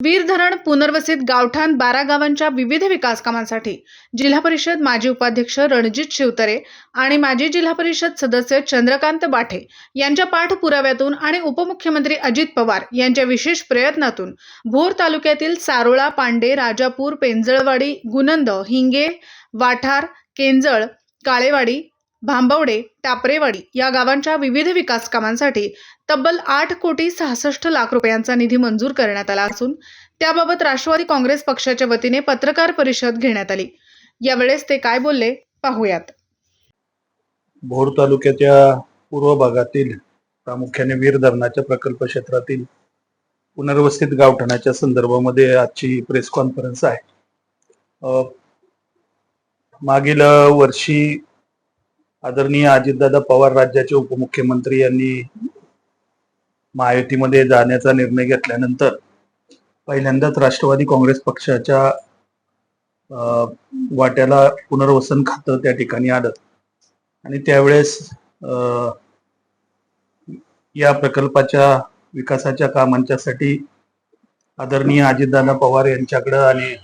वीर धरण पुनर्वसित गावठाण बारा गावांच्या विविध विकास कामांसाठी जिल्हा परिषद माजी उपाध्यक्ष रणजित शिवतरे आणि माजी जिल्हा परिषद सदस्य चंद्रकांत बाठे यांच्या पाठपुराव्यातून आणि उपमुख्यमंत्री अजित पवार यांच्या विशेष प्रयत्नातून भोर तालुक्यातील सारोळा पांडे राजापूर पेंजळवाडी गुनंद हिंगे वाठार केंजळ काळेवाडी भांबवडे टापरेवाडी या गावांच्या विविध विकास कामांसाठी तब्बल आठ कोटी सहासष्ट लाख रुपयांचा निधी मंजूर करण्यात आला असून त्याबाबत राष्ट्रवादी काँग्रेस पक्षाच्या वतीने पत्रकार परिषद घेण्यात आली. यावेळेस ते काय बोलले पाहूयात. भोर तालुक्याच्या पूर्व भागातील प्रामुख्याने वीर धरणाच्या प्रकल्प क्षेत्रातील पुनर्वसित गावठाणाच्या संदर्भामध्ये आजची प्रेस कॉन्फरन्स आहे. मागील वर्षी आदरणीय अजितदादा पवार राज्याचे उपमुख्यमंत्री यांनी महायुतीमध्ये जाण्याचा निर्णय घेतल्यानंतर पहिल्यांदाच राष्ट्रवादी काँग्रेस पक्षाच्या वाट्याला पुनर्वसन खातं त्या ठिकाणी आलं. आणि त्यावेळेस या प्रकल्पाच्या विकासाच्या कामांच्यासाठी आदरणीय अजितदादा पवार यांच्याकडं आणि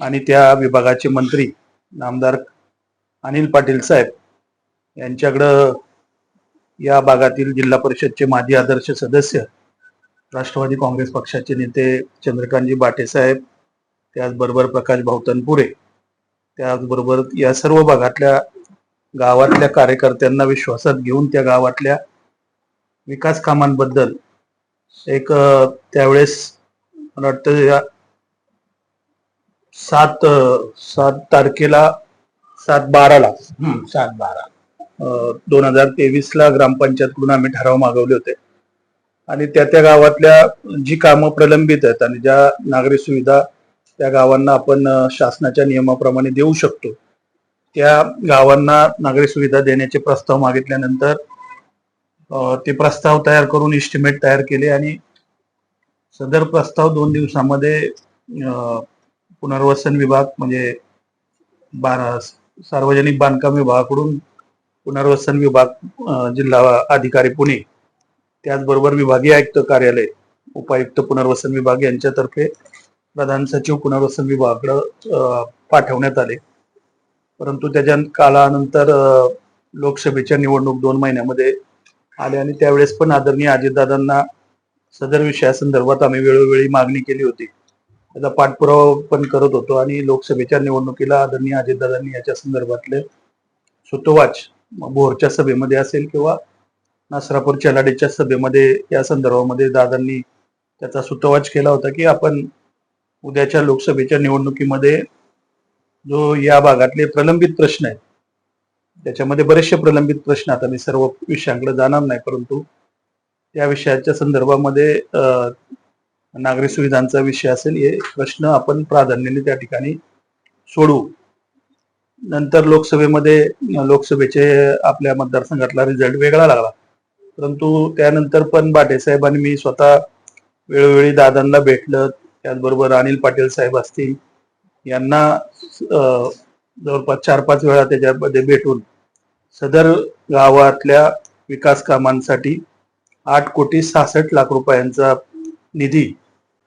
आणि त्या विभागाचे मंत्री नामदार अनिल पाटील साहेब यांच्याकडं या भागातील जिल्हा परिषदचे माजी आदर्श सदस्य राष्ट्रवादी काँग्रेस पक्षाचे नेते चंद्रकांतजी बाटेसाहेब त्याचबरोबर प्रकाश भाऊतनपुरे त्याचबरोबर या सर्व भागातल्या गावातल्या कार्यकर्त्यांना विश्वासात घेऊन त्या गावातल्या विकास कामांबद्दल एक त्यावेळेस मला वाटतं या सात सात तारखेला सात बाराला सात बारा. दोन हजार तेवीसला ग्रामपंचायतकडून आम्ही ठराव मागवले होते. आणि त्या त्या गावातल्या जी कामं प्रलंबित आहेत आणि ज्या नागरी सुविधा त्या गावांना आपण शासनाच्या नियमाप्रमाणे देऊ शकतो त्या गावांना नागरी सुविधा देण्याचे प्रस्ताव मागितल्यानंतर ते प्रस्ताव तयार करून इस्टिमेट तयार केले आणि सदर प्रस्ताव दोन दिवसामध्ये पुनर्वसन विभाग म्हणजे बारा सार्वजनिक बांधकाम विभागाकडून पुनर्वसन विभाग जिल्हा अधिकारी पुणे त्याचबरोबर विभागीय आयुक्त कार्यालय उपायुक्त पुनर्वसन विभाग यांच्यातर्फे प्रधान सचिव पुनर्वसन विभागाकडे पाठवण्यात आले. परंतु त्याच्या काळानंतर लोकसभेच्या निवडणूक दोन महिन्यामध्ये आले आणि त्यावेळेस पण आदरणीय अजितदादांना सदर विषयासंदर्भात आम्ही वेळोवेळी मागणी केली होती. त्याचा पाठपुरावा पण करत होतो आणि लोकसभेच्या निवडणुकीला आदरणीय अजितदादांनी याच्या संदर्भातले सुतोवाच भोरच्या सभेमध्ये असेल किंवा नासरापूर चलाडीच्या सभेमध्ये या संदर्भामध्ये दादांनी त्याचा सुतवाच केला होता की आपण उद्याच्या लोकसभेच्या निवडणुकीमध्ये जो या भागातले प्रलंबित प्रश्न आहेत त्याच्यामध्ये बरेचसे प्रलंबित प्रश्न आता मी सर्व विषयांकडे जाणार नाही परंतु त्या विषयाच्या संदर्भामध्ये नागरी सुविधांचा विषय असेल हे प्रश्न आपण प्राधान्याने त्या ठिकाणी सोडवू. नंतर लोकसभेमध्ये लोकसभेचे आपल्या मतदारसंघातला रिझल्ट वेगळा लागला. परंतु त्यानंतर पण बाटे मी स्वतः वेळोवेळी दादांना भेटलं. त्याचबरोबर अनिल पाटील साहेब असतील यांना जवळपास चार पाच वेळा त्याच्यामध्ये भेटून सदर गावातल्या विकास कामांसाठी आठ कोटी सहासष्ट लाख रुपयांचा निधी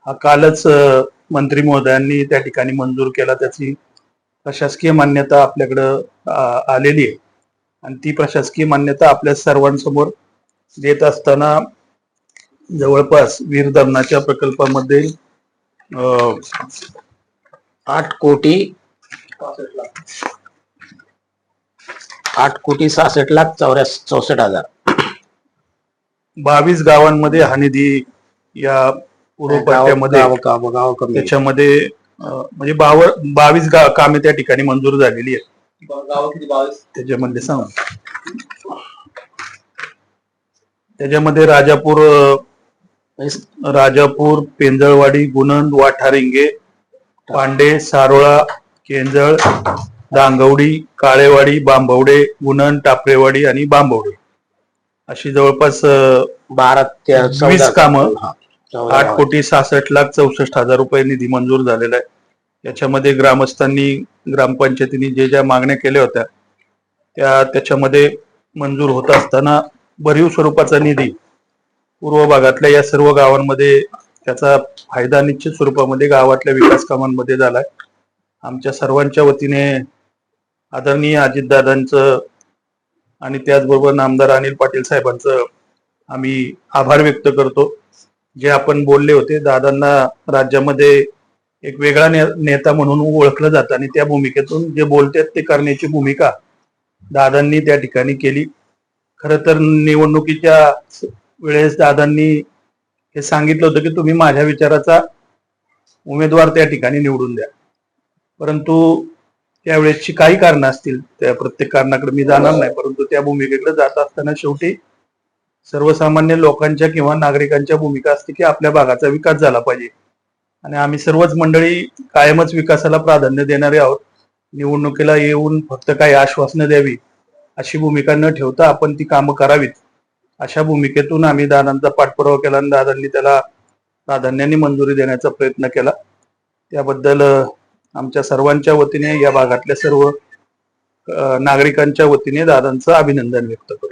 हा कालच मंत्री महोदयांनी त्या ठिकाणी मंजूर केला. त्याची प्रशासकीय मान्यता आपल्याकडं आलेली आहे. आणि ती प्रशासकीय मान्यता आपल्या सर्वांसमोर देत असताना जवळपास वीर धरणाच्या प्रकल्पामध्ये आठ कोटी आठ कोटी सहासष्ट लाख चौऱ्यास चौसष्ट हजार. बावीस गावांमध्ये हा निधी या पूर्व त्याच्यामध्ये म्हणजे बाव बावीस गा कामे त्या ठिकाणी मंजूर झालेली आहेत. गाव किती? बावीस? त्याच्यामध्ये सांग. त्याच्यामध्ये राजापूर राजापूर पेंजळवाडी गुणंद वाठारिंगे पांडे सारोळा केंजळ दांगवडी काळेवाडी बांबवडे गुणंद टापरेवाडी आणि बांबवडे अशी जवळपास बारा ते वीस कामं. आठ कोटी सहासष्ट लाख चौसष्ट हजार रुपये निधी मंजूर झालेला आहे. याच्यामध्ये ग्रामस्थांनी ग्रामपंचायतीने जे ज्या मागण्या केल्या होत्या त्या त्याच्यामध्ये मंजूर होत असताना भरीव स्वरूपाचा निधी पूर्व भागातल्या या सर्व गावांमध्ये त्याचा फायदा निश्चित स्वरूपामध्ये गावातल्या विकास कामांमध्ये झालाय. आमच्या सर्वांच्या वतीने आदरणीय अजितदादांचं आणि त्याचबरोबर नामदार अनिल पाटील साहेबांचं आम्ही आभार व्यक्त करतो. जे आपण बोलले होते दादांना राज्यामध्ये एक वेगळा ने- नेता म्हणून ओळखलं जातं आणि त्या भूमिकेतून जे बोलतात ते करण्याची भूमिका दादांनी त्या ठिकाणी केली. खर तर निवडणुकीच्या वेळेस दादांनी हे सांगितलं होतं की तुम्ही माझ्या विचाराचा उमेदवार त्या ठिकाणी निवडून द्या. परंतु त्यावेळेसची काही कारणं असतील त्या प्रत्येक कारणाकडे मी जाणार नाही परंतु त्या भूमिकेकडे जात असताना शेवटी सर्वसामान्य लोकांच्या किंवा नागरिकांच्या भूमिका असते की आपल्या भागाचा विकास झाला पाहिजे. आणि आम्ही सर्वच मंडळी कायमच विकासाला प्राधान्य देणारे आहोत. निवडणुकीला येऊन फक्त काही आश्वासनं द्यावी अशी भूमिका न ठेवता आपण ती कामं करावीत. अशा भूमिकेतून आम्ही दादांचा पाठपुरावा केला आणि दादांनी त्याला प्राधान्याने मंजुरी देण्याचा प्रयत्न केला. त्याबद्दल आमच्या सर्वांच्या वतीने या भागातल्या सर्व नागरिकांच्या वतीने दादांचं अभिनंदन व्यक्त करतो.